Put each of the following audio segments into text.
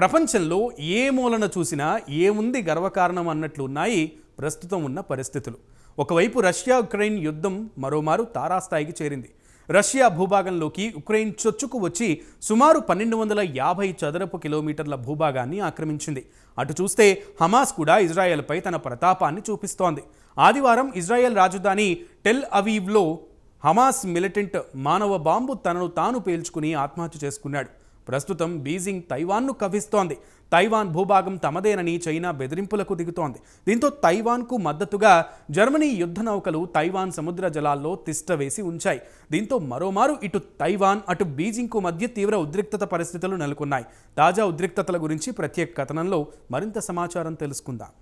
ప్రపంచంలో ఏ మూలన చూసినా ఏముంది గర్వకారణం అన్నట్లు ఉన్నాయి ప్రస్తుతం ఉన్న పరిస్థితులు. ఒకవైపు రష్యా ఉక్రెయిన్ యుద్ధం మరోమారు తారాస్థాయికి చేరింది. రష్యా భూభాగంలోకి ఉక్రెయిన్ చొచ్చుకు వచ్చి సుమారు పన్నెండు వందల యాభై చదరపు కిలోమీటర్ల భూభాగాన్ని ఆక్రమించింది. అటు చూస్తే హమాస్ కూడా ఇజ్రాయెల్పై తన ప్రతాపాన్ని చూపిస్తోంది. ఆదివారం ఇజ్రాయెల్ రాజధాని టెల్ అవీవ్లో హమాస్ మిలిటెంట్ మానవ బాంబు తనను తాను పేల్చుకుని ఆత్మహత్య చేసుకున్నాడు. ప్రస్తుతం బీజింగ్ తైవాన్ను కవ్విస్తోంది. తైవాన్ భూభాగం తమదేనని చైనా బెదిరింపులకు దిగుతోంది. దీంతో తైవాన్కు మద్దతుగా జర్మనీ యుద్ధ నౌకలు తైవాన్ సముద్ర జలాల్లో తిష్టవేసి ఉంచాయి. దీంతో మరోమారు ఇటు తైవాన్ అటు బీజింగ్కు మధ్య తీవ్ర ఉద్రిక్తత పరిస్థితులు నెలకొన్నాయి. తాజా ఉద్రిక్తతల గురించి ప్రత్యేక కథనంలో మరింత సమాచారం తెలుసుకుందాం.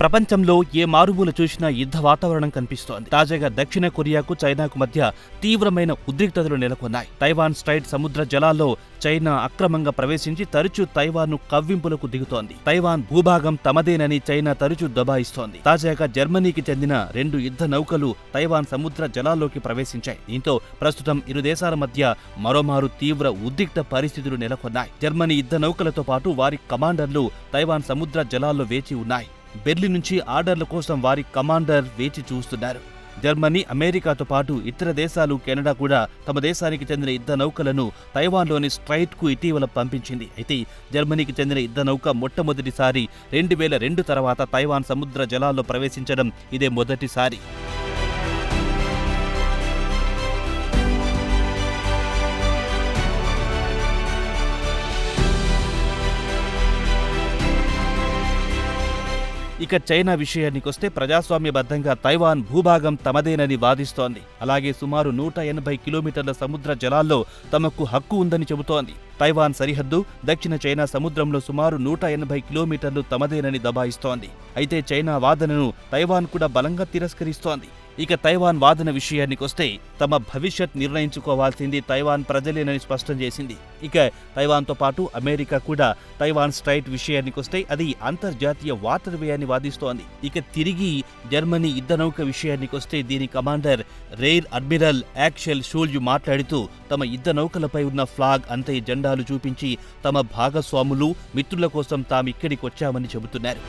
ప్రపంచంలో ఏ మారుమూల చూసినా యుద్ధ వాతావరణం కనిపిస్తోంది. తాజాగా దక్షిణ కొరియాకు చైనాకు మధ్య తీవ్రమైన ఉద్రిక్తతలు నెలకొన్నాయి. తైవాన్ స్ట్రైట్ సముద్ర జలాల్లో చైనా అక్రమంగా ప్రవేశించి తరచూ తైవాన్ను కవ్వింపులకు దిగుతోంది. తైవాన్ భూభాగం తమదేనని చైనా తరచూ దబాయిస్తోంది. తాజాగా జర్మనీకి చెందిన రెండు యుద్ధ నౌకలు తైవాన్ సముద్ర జలాల్లోకి ప్రవేశించాయి. దీంతో ప్రస్తుతం ఇరు దేశాల మధ్య మరోమారు తీవ్ర ఉద్రిక్త పరిస్థితులు నెలకొన్నాయి. జర్మనీ యుద్ధ నౌకలతో పాటు వారి కమాండర్లు తైవాన్ సముద్ర జలాల్లో వేచి ఉన్నాయి. బెర్లిన్ నుంచి ఆర్డర్ల కోసం వారి కమాండర్ వేచి చూస్తున్నారు. జర్మనీ అమెరికాతో పాటు ఇతర దేశాలు కెనడా కూడా తమ దేశానికి చెందిన యుద్ధ నౌకలను తైవాన్లోని స్ట్రైట్కు ఇటీవల పంపించింది. అయితే జర్మనీకి చెందిన యుద్ధ నౌక మొట్టమొదటిసారి రెండు వేల రెండు తర్వాత తైవాన్ సముద్ర జలాల్లో ప్రవేశించడం ఇదే మొదటిసారి. ఇక చైనా విషయానికొస్తే ప్రజాస్వామ్యబద్ధంగా తైవాన్ భూభాగం తమదేనని వాదిస్తోంది. అలాగే సుమారు నూట ఎనభై కిలోమీటర్ల సముద్ర జలాల్లో తమకు హక్కు ఉందని చెబుతోంది. తైవాన్ సరిహద్దు దక్షిణ చైనా సముద్రంలో సుమారు నూట ఎనభై కిలోమీటర్లు తమదేనని దబాయిస్తోంది. అయితే చైనా వాదనను తైవాన్ కూడా బలంగా తిరస్కరిస్తోంది. ఇక తైవాన్ వాదన విషయానికొస్తే తమ భవిష్యత్ నిర్ణయించుకోవాల్సింది తైవాన్ ప్రజలేనని స్పష్టం చేసింది. ఇక తైవాన్తో పాటు అమెరికా కూడా తైవాన్ స్ట్రైట్ విషయానికొస్తే అది అంతర్జాతీయ వాటర్ వాదిస్తోంది. ఇక తిరిగి జర్మనీ యుద్ధ నౌక విషయానికొస్తే దీని కమాండర్ రేర్ అడ్మిరల్ యాక్షెల్ షూల్యు మాట్లాడుతూ తమ యుద్ధ నౌకలపై ఉన్న ఫ్లాగ్ అంతే జెండాలు చూపించి తమ భాగస్వాములు మిత్రుల కోసం తామిక్కడికి వచ్చామని చెబుతున్నారు.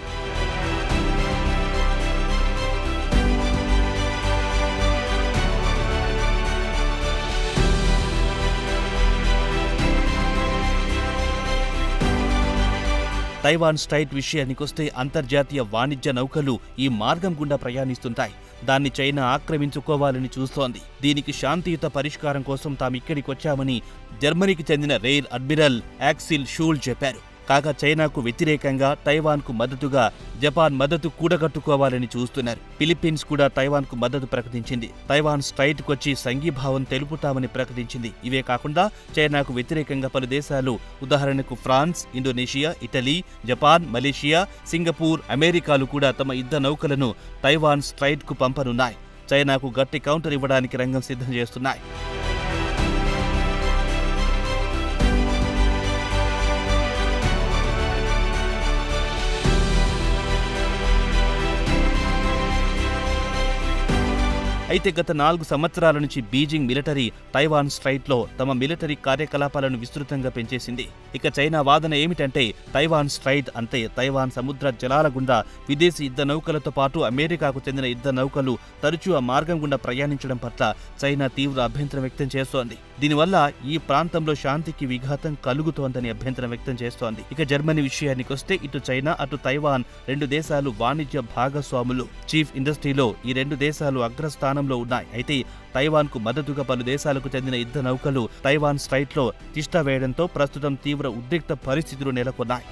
తైవాన్ స్ట్రైట్ విషయానికొస్తే అంతర్జాతీయ వాణిజ్య నౌకలు ఈ మార్గం గుండా ప్రయాణిస్తుంటాయి. దాన్ని చైనా ఆక్రమించుకోవాలని చూస్తోంది. దీనికి శాంతియుత పరిష్కారం కోసం తామిక్కడికొచ్చామని జర్మనీకి చెందిన రెయిర్ అడ్మిరల్ యాక్సిల్ షూల్ చెప్పారు. కాగా చైనాకు వ్యతిరేకంగా తైవాన్కు మద్దతుగా జపాన్ మద్దతు కూడగట్టుకోవాలని చూస్తున్నారు. ఫిలిప్పీన్స్ కూడా తైవాన్కు మద్దతు ప్రకటించింది. తైవాన్ స్ట్రైట్కు వచ్చి సంఘీభావం తెలుపుతామని ప్రకటించింది. ఇవే కాకుండా చైనాకు వ్యతిరేకంగా పలు దేశాలు ఉదాహరణకు France Indonesia Italy Japan Malaysia Singapore అమెరికాలు కూడా తమ యుద్ధ నౌకలను తైవాన్ స్ట్రైట్కు పంపనున్నాయి. చైనాకు గట్టి కౌంటర్ ఇవ్వడానికి రంగం సిద్ధం చేస్తున్నాయి. అయితే గత నాలుగు సంవత్సరాల నుంచి బీజింగ్ మిలిటరీ తైవాన్ స్ట్రైట్లో తమ మిలిటరీ కార్యకలాపాలను విస్తృతంగా పెంచేసింది. ఇక చైనా వాదన ఏమిటంటే తైవాన్ స్ట్రైట్ అంటే తైవాన్ సముద్ర జలాల గుండా విదేశీ యుద్ధ నౌకలతో పాటు అమెరికాకు చెందిన యుద్ధ నౌకలు తరచూ ఆ మార్గం గుండా ప్రయాణించడం పట్ల చైనా తీవ్ర అభ్యంతరం వ్యక్తం చేస్తోంది. దీనివల్ల ఈ ప్రాంతంలో శాంతికి విఘాతం కలుగుతోందని అభ్యంతరం వ్యక్తం చేస్తోంది. ఇక జర్మనీ విషయానికొస్తే ఇటు చైనా అటు తైవాన్ రెండు దేశాలు వాణిజ్య భాగస్వాములు. చీఫ్ ఇండస్ట్రీలో ఈ రెండు దేశాలు స్థానంలో ఉన్నాయి. అయితే తైవాన్కు మద్దతుగా పలు దేశాలకు చెందిన యుద్ధ నౌకలు తైవాన్ స్ట్రైట్లో తిష్ట వేయడంతో ప్రస్తుతం తీవ్ర ఉద్రిక్త పరిస్థితులు నెలకొన్నాయి.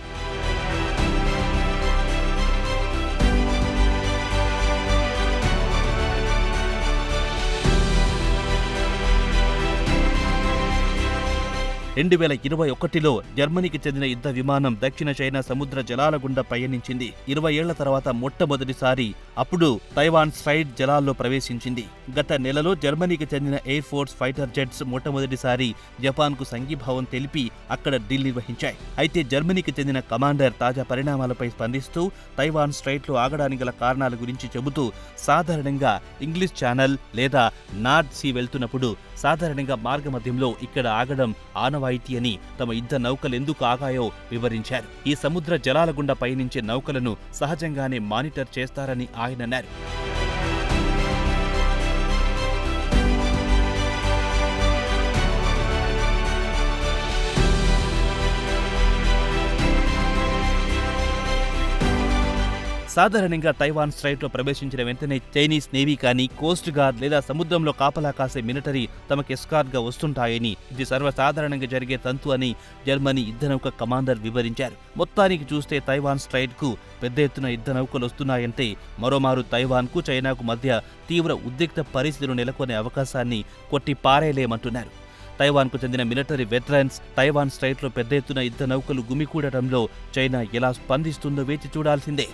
రెండు వేల ఇరవై ఒకటిలో జర్మనీకి చెందిన యుద్ధ విమానం దక్షిణ చైనా సముద్ర జలాల గుండా పయనించింది. ఇరవై ఏళ్ళ తర్వాత మొట్టమొదటిసారి అప్పుడు తైవాన్ స్ట్రైట్ జలాల్లో ప్రవేశించింది. గత నెలలో జర్మనీకి చెందిన ఎయిర్ ఫోర్స్ ఫైటర్ జెట్స్ మొట్టమొదటిసారి జపాన్కు సంఘీభావం తెలిపి అక్కడ డ్రిల్ నిర్వహించాయి. అయితే జర్మనీకి చెందిన కమాండర్ తాజా పరిణామాలపై స్పందిస్తూ తైవాన్ స్ట్రైట్లో ఆగడానికి గల కారణాల గురించి చెబుతూ సాధారణంగా ఇంగ్లీష్ ఛానల్ లేదా నార్త్ సీ వెళ్తున్నప్పుడు సాధారణంగా మార్గమధ్యంలో ఇక్కడ ఆగడం ఆనవ ఆనవాయితీ అని తమ యుద్ధ నౌకలు ఎందుకు ఆగాయో వివరించారు. ఈ సముద్ర జలాల గుండా పయనించే నౌకలను సహజంగానే మానిటర్ చేస్తారని ఆయన సాధారణంగా తైవాన్ స్ట్రైట్లో ప్రవేశించిన వెంటనే చైనీస్ నేవీ కానీ కోస్ట్ గార్డ్ లేదా సముద్రంలో కాపలా కాసే మిలిటరీ తమకు ఎస్కార్ట్గా వస్తుంటాయని ఇది సర్వసాధారణంగా జరిగే తంతు అని జర్మనీ యుద్ధ నౌక కమాండర్ వివరించారు. మొత్తానికి చూస్తే తైవాన్ స్ట్రైట్కు పెద్ద ఎత్తున యుద్ధ నౌకలు వస్తున్నాయంటే మరోమారు తైవాన్కు చైనాకు మధ్య తీవ్ర ఉద్రిక్త పరిస్థితులు నెలకొనే అవకాశాన్ని కొట్టి పారేయలేమంటున్నారు తైవాన్కు చెందిన మిలిటరీ వెటరన్స్ తైవాన్ స్ట్రైట్లో పెద్ద ఎత్తున యుద్ధ నౌకలు గుమికూడటంలో చైనా ఎలా స్పందిస్తుందో వేచి చూడాల్సిందే.